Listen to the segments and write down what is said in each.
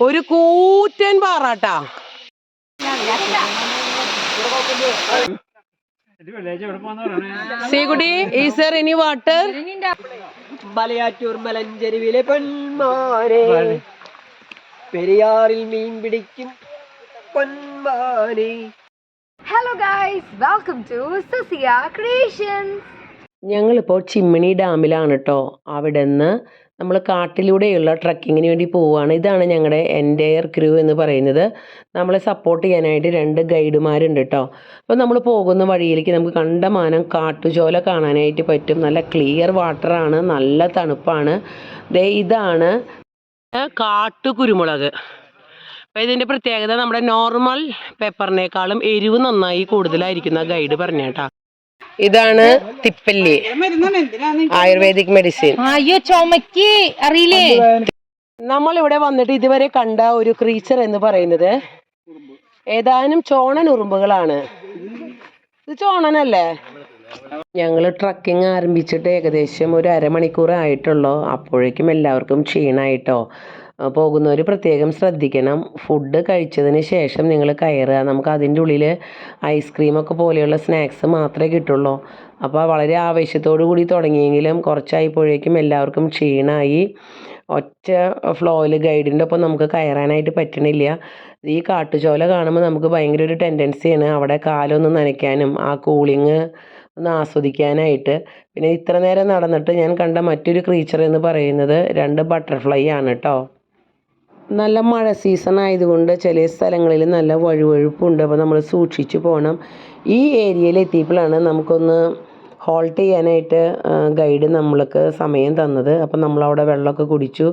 ഒരു കൂറ്റൻ പാറാട്ടാ. സീകുടി ഈസ് സാർ ഇനി വാട്ടർ മലയാറ്റൂർ മലഞ്ചെരുവിലെ പെൺമാരെ പെരിയാറിൽ മീൻ പിടിക്കും പൊന്മാരെ hello guys welcome to Sasiya Creations. ഞങ്ങളിപ്പോൾ ചിമ്മിണി ഡാമിലാണ് കേട്ടോ അവിടെ നിന്ന് നമ്മൾ കാട്ടിലൂടെയുള്ള ട്രക്കിങ്ങിന് വേണ്ടി പോവുകയാണ് ഇതാണ് ഞങ്ങളുടെ എന്റയർ ക്രൂ എന്ന് പറയുന്നത്. നമ്മളെ സപ്പോർട്ട് ചെയ്യാനായിട്ട് രണ്ട് ഗൈഡുമാരുണ്ട് കേട്ടോ അപ്പോൾ നമ്മൾ പോകുന്ന വഴിയിലേക്ക് നമുക്ക് കണ്ടമാനം കാട്ടുചോല കാണാനായിട്ട് പറ്റും. നല്ല ക്ലിയർ വാട്ടറാണ് നല്ല തണുപ്പാണ്. ദേ ഇതാണ് കാട്ടു കുരുമുളക് അപ്പോൾ ഇതിന്റെ പ്രത്യേകത നമ്മുടെ നോർമൽ പെപ്പറിനേക്കാളും എരിവ് നന്നായി കൂടുതലായിരിക്കുന്ന ഗൈഡ് പറഞ്ഞേട്ടാ. ഇതാണ് തിപ്പല്ലി. Ayurvedic medicine. അയ്യോ ചുമക്ക് അറിയില്ലേ? നമ്മൾ ഇവിടെ വന്നിട്ട് ഇതുവരെ കണ്ട ഒരു ക്രീച്ചർ എന്ന് പറയുന്നത് ഏതാനും ചോണൻ ഉറുമ്പുകളാണ്. ഇത് ചോണനല്ലേ? ഞങ്ങൾ ട്രക്കിംഗ് ആരംഭിച്ചിട്ട് ഏകദേശം ഒരു അരമണിക്കൂർ ആയിട്ടുള്ളൂ അപ്പോഴേക്കും എല്ലാവർക്കും ക്ഷീണമായിട്ടോ പോകുന്നവർ പ്രത്യേകം ശ്രദ്ധിക്കണം. ഫുഡ് കഴിച്ചതിന് ശേഷം നിങ്ങൾ കയറുക. നമുക്ക് അതിന്റെ ഉള്ളിൽ ഐസ്ക്രീമൊക്കെ പോലെയുള്ള സ്നാക്സ് മാത്രമേ കിട്ടുള്ളൂ. അപ്പോൾ വളരെ ആവേശത്തോടു കൂടി തുടങ്ങിയെങ്കിലും കുറച്ചായപ്പോഴേക്കും എല്ലാവർക്കും ക്ഷീണമായി ഒറ്റ ഫ്ലോയിൽ ഗൈഡിന്റെ ഒപ്പം നമുക്ക് കയറാനായിട്ട് പറ്റണില്ല. ഈ കാട്ടുചോല കാണുമ്പോൾ നമുക്ക് ഭയങ്കര ഒരു ടെൻഡൻസിയാണ് അവിടെ കാലൊന്ന് നനയ്ക്കാനും ആ കൂളിങ് ഒന്ന് ആസ്വദിക്കാനായിട്ട്. പിന്നെ ഇത്ര നേരം നടന്നിട്ട് ഞാൻ കണ്ട മറ്റൊരു ക്രീച്ചർ എന്ന് പറയുന്നത് രണ്ട് ബട്ടർഫ്ലൈ ആണ് കേട്ടോ നല്ല മഴ സീസൺ ആയതുകൊണ്ട് ചില സ്ഥലങ്ങളിൽ നല്ല വഴുവഴുപ്പുണ്ട്. അപ്പോൾ നമ്മൾ സൂക്ഷിച്ചു പോകണം ഈ ഏരിയയിൽ എത്തിയപ്പോഴാണ് നമുക്കൊന്ന് ഹോൾട്ട് ചെയ്യാനായിട്ട് ഗൈഡ് നമ്മൾക്ക് സമയം തന്നത്. അപ്പം നമ്മളവിടെ വെള്ളമൊക്കെ കുടിച്ചു.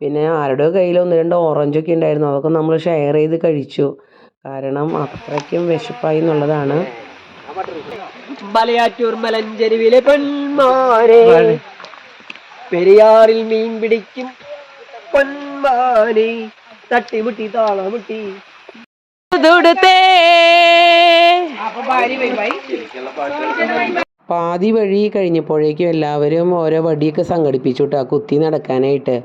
പിന്നെ ആരുടെയോ കയ്യിൽ ഒന്ന് രണ്ട് ഓറഞ്ചൊക്കെ ഉണ്ടായിരുന്നു. അതൊക്കെ നമ്മൾ ഷെയർ ചെയ്ത് കഴിച്ചു. കാരണം അത്രയ്ക്കും വിശപ്പായി എന്നുള്ളതാണ്. മലയാറ്റൂർ മലഞ്ചെരുവിലെ പെൺമാരെ. പെരിയാറിൽ മീൻ പിടിക്കും പൊന്മാനെ തട്ടിമുട്ടി താളമുട്ടി ദുടുത്തേ. പാതി വഴി കഴിഞ്ഞപ്പോഴേക്കും എല്ലാവരും ഓരോ വടിയൊക്കെ സംഘടിപ്പിച്ചു കേട്ടോ കുത്തി നടക്കാനായിട്ട്.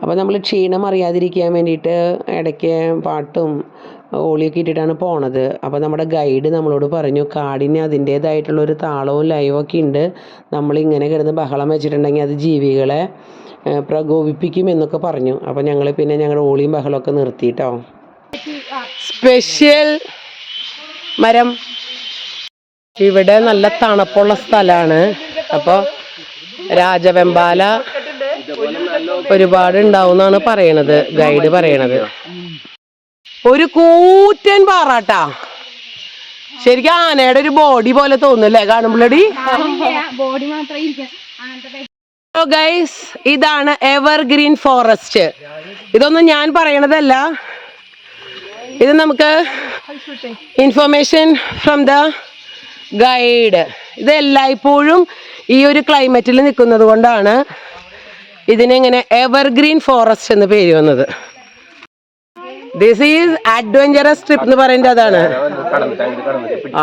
അപ്പോൾ നമ്മൾ ക്ഷീണം അറിയാതിരിക്കാൻ വേണ്ടിയിട്ട് ഇടയ്ക്ക് പാട്ടും ഓളിയൊക്കെ ഇട്ടിട്ടാണ് പോണത്. അപ്പോൾ നമ്മുടെ ഗൈഡ് നമ്മളോട് പറഞ്ഞു കാടിന് അതിന്റേതായിട്ടുള്ളൊരു താളവും ലൈവൊക്കെ ഉണ്ട്. നമ്മളിങ്ങനെ കിടന്ന് ബഹളം വെച്ചിട്ടുണ്ടെങ്കിൽ അത് ജീവികളെ പ്രകോപിപ്പിക്കും എന്നൊക്കെ പറഞ്ഞു. അപ്പോൾ ഞങ്ങൾ പിന്നെ ഞങ്ങളുടെ ഓളിയും ബഹളമൊക്കെ നിർത്തിയിട്ടോ സ്പെഷ്യൽ മരം. ഇവിടെ നല്ല തണുപ്പുള്ള സ്ഥലമാണ്. അപ്പോൾ രാജവെമ്പാല ഒരുപാട് ഉണ്ടാവുന്നാണ് പറയണത് ഗൈഡ് പറയണത്. ഒരു കൂറ്റൻ പാറാട്ടാ. ശരിക്കും ആനയുടെ ഒരു ബോഡി പോലെ തോന്നുന്നല്ലേ കാണുമ്പോഴടി ബോഡി മാത്രം ഇരിക്കാം ഗൈസ് ഇതാണ് എവർഗ്രീൻ ഫോറസ്റ്റ് ഇതൊന്നും ഞാൻ പറയണതല്ല. ഇത് നമുക്ക് ഇൻഫർമേഷൻ ഫ്രം ദ ഗൈഡ് ഇത് എല്ലായ്പ്പോഴും ഈ ഒരു ക്ലൈമറ്റിൽ നിൽക്കുന്നത് കൊണ്ടാണ് ഇതിനെങ്ങനെ എവർഗ്രീൻ ഫോറസ്റ്റ് എന്ന് പേര് വന്നത്. ദിസ് ഈസ് അഡ്വഞ്ചറസ് ട്രിപ്പ് എന്ന് പറയുന്നത് അതാണ്.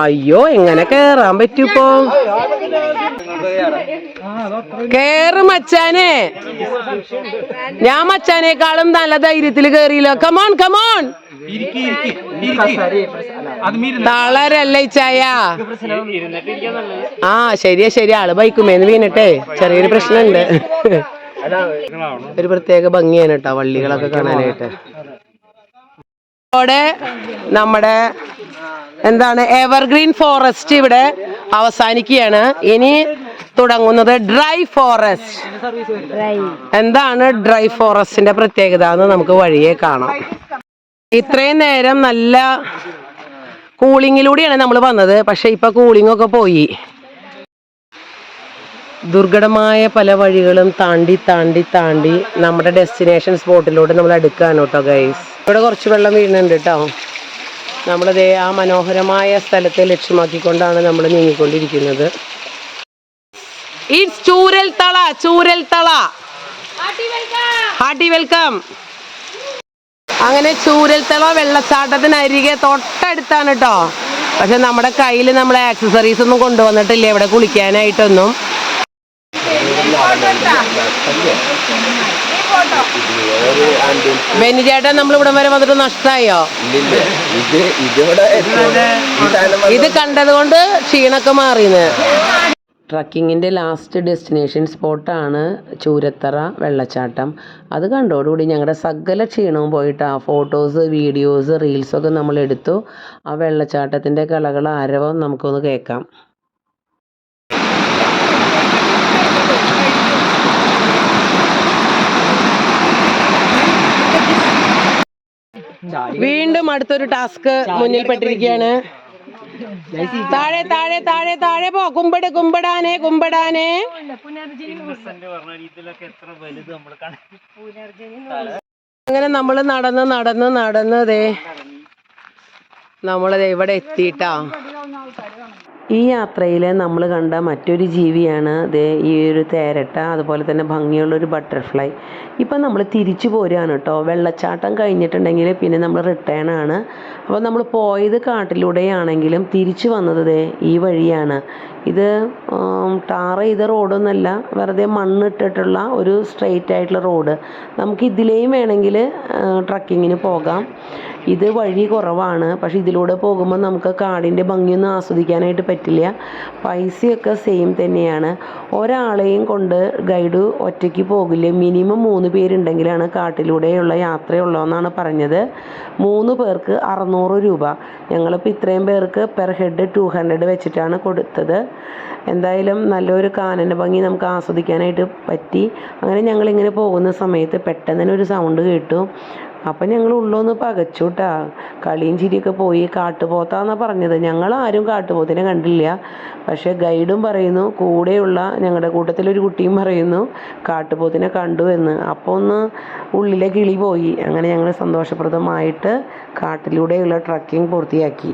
അയ്യോ എങ്ങനെ കയറാൻ പറ്റൂ പറ്റൂപ്പോ കേറ് മച്ചാനെ. ഞാൻ മച്ചാനേക്കാളും നല്ല ധൈര്യത്തിൽ കേറിയില്ല. കമോൺ കമോൺ തളരല്ല ചായ. ആ ശരിയാ ശരി ആൾ ബൈക്കുമേന്ന് വീണിട്ടെ. ചെറിയൊരു പ്രശ്നമുണ്ട്. ഒരു പ്രത്യേക ഭംഗിയാണ് കേട്ടോ വള്ളികളൊക്കെ കാണാനായിട്ട്. അവിടെ നമ്മുടെ എന്താണ് എവർഗ്രീൻ ഫോറസ്റ്റ് ഇവിടെ അവസാനിക്കുകയാണ്. ഇനി തുടങ്ങുന്നത് ഡ്രൈ ഫോറസ്റ്റ്. എന്താണ് ഡ്രൈ ഫോറസ്റ്റിന്റെ പ്രത്യേകത എന്ന് നമുക്ക് വഴിയെ കാണാം. ഇത്രയും നേരം നല്ല കൂളിങ്ങിലൂടെയാണ് നമ്മൾ വന്നത്. പക്ഷെ ഇപ്പൊ കൂളിംഗ് ഒക്കെ പോയി. ദുർഘടമായ പല വഴികളും താണ്ടി താണ്ടി താണ്ടി നമ്മുടെ ഡെസ്റ്റിനേഷൻ സ്പോട്ടിലൂടെ നമ്മൾ എടുക്കാൻ കേട്ടോ ഗൈസ് ഇവിടെ കുറച്ച് വെള്ളം വീഴുന്നുണ്ട് കേട്ടോ. നമ്മളിതേ ആ മനോഹരമായ സ്ഥലത്തെ ലക്ഷ്യമാക്കിക്കൊണ്ടാണ് നമ്മൾ നീങ്ങിക്കൊണ്ടിരിക്കുന്നത്. ഇറ്റ്സ് ചൂരൽ തള ചൂരൽ തള. ഹാർട്ടി വെൽക്കം അങ്ങനെ ചൂരൽത്തള വെള്ളച്ചാട്ടത്തിനരികെ തൊട്ടടുത്താണ് കേട്ടോ പക്ഷെ നമ്മുടെ കയ്യിൽ നമ്മൾ ആക്സസറീസ് ഒന്നും കൊണ്ടുവന്നിട്ടില്ല. ഇവിടെ കുളിക്കാനായിട്ടൊന്നും. ബെന്നി ചേട്ടൻ നമ്മൾ ഇവിടെ വരെ വന്നിട്ട് നഷ്ടമായോ ഇത് കണ്ടത് കൊണ്ട് ക്ഷീണൊക്കെ മാറിയെന്ന് ട്രക്കിങ്ങിന്റെ ലാസ്റ്റ് ഡെസ്റ്റിനേഷൻ സ്പോട്ടാണ് ചൂരത്തറ വെള്ളച്ചാട്ടം. അത് കണ്ടോടുകൂടി ഞങ്ങളുടെ സകല ക്ഷീണവും പോയിട്ട് ആ ഫോട്ടോസ് വീഡിയോസ് റീൽസൊക്കെ നമ്മൾ എടുത്തു ആ വെള്ളച്ചാട്ടത്തിന്റെ കളകൾ ആരവം നമുക്കൊന്ന് കേൾക്കാം. വീണ്ടും അടുത്തൊരു ടാസ്ക് മുന്നിൽ പെട്ടിരിക്കുകയാണ് താഴെ താഴെ താഴെ താഴെ പോ. കുമ്പട് കുമ്പടാനെ കുമ്പടാനെ. അങ്ങനെ നമ്മൾ നടന്ന് നടന്ന് നടന്ന് ദേ നമ്മളത് ഇവിടെ എത്തിയിട്ടാ. ഈ യാത്രയിൽ നമ്മൾ കണ്ട മറ്റൊരു ജീവിയാണ്. ദേ ഈ ഒരു തേരട്ട അതുപോലെ തന്നെ ഭംഗിയുള്ള ഒരു ബട്ടർഫ്ലൈ. ഇപ്പം നമ്മൾ തിരിച്ചു പോരുകയാണ് കേട്ടോ. വെള്ളച്ചാട്ടം കഴിഞ്ഞിട്ടുണ്ടെങ്കിൽ പിന്നെ നമ്മൾ റിട്ടേൺ ആണ്. അപ്പോൾ നമ്മൾ പോയത് കാട്ടിലൂടെയാണെങ്കിലും തിരിച്ചു വന്നത് ഈ വഴിയാണ്. ഇത് ടാർ ചെയ്ത റോഡൊന്നുമല്ല വെറുതെ മണ്ണിട്ടിട്ടുള്ള ഒരു സ്ട്രെയിറ്റ് ആയിട്ടുള്ള റോഡ്. നമുക്ക് ഇതിലെയും വേണമെങ്കിൽ ട്രക്കിങ്ങിന് പോകാം. ഇത് വഴി കുറവാണ്. പക്ഷേ ഇതിലൂടെ പോകുമ്പോൾ നമുക്ക് കാടിന്റെ ഭംഗിയൊന്നും ആസ്വദിക്കാനായിട്ട് പറ്റില്ല. പൈസയൊക്കെ സെയിം തന്നെയാണ്. ഒരാളെയും കൊണ്ട് ഗൈഡ് ഒറ്റയ്ക്ക് പോകില്ല. മിനിമം മൂന്ന് പേരുണ്ടെങ്കിലാണ് കാട്ടിലൂടെയുള്ള യാത്രയുള്ളതെന്നാണ് പറഞ്ഞത്. മൂന്ന് പേർക്ക് അറുന്നൂറ് രൂപ. ഞങ്ങളിപ്പോൾ ഇത്രയും പേർക്ക് പെർ ഹെഡ് ടു ഹൺഡ്രഡ് വെച്ചിട്ടാണ് കൊടുത്തത്. എന്തായാലും നല്ലൊരു കാനന ഭംഗി നമുക്ക് ആസ്വദിക്കാനായിട്ട് പറ്റി. അങ്ങനെ ഞങ്ങളിങ്ങനെ പോകുന്ന സമയത്ത് പെട്ടെന്ന് തന്നെ ഒരു സൗണ്ട് കേട്ടു. അപ്പം ഞങ്ങൾ ഉള്ളൊന്ന് പകച്ചു കേട്ടാ കളിയും ചിരിയൊക്കെ പോയി കാട്ടുപോത്താന്നാണ് പറഞ്ഞത്. ഞങ്ങൾ ആരും കാട്ടുപോത്തിനെ കണ്ടില്ല. പക്ഷേ ഗൈഡും പറയുന്നു കൂടെയുള്ള ഞങ്ങളുടെ കൂട്ടത്തിലൊരു കുട്ടിയും പറയുന്നു കാട്ടുപോത്തിനെ കണ്ടു എന്ന്. അപ്പോൾ ഒന്ന് ഉള്ളിലെ കിളി പോയി. അങ്ങനെ ഞങ്ങൾ സന്തോഷപ്രദമായിട്ട് കാട്ടിലൂടെയുള്ള ട്രക്കിംഗ് പൂർത്തിയാക്കി.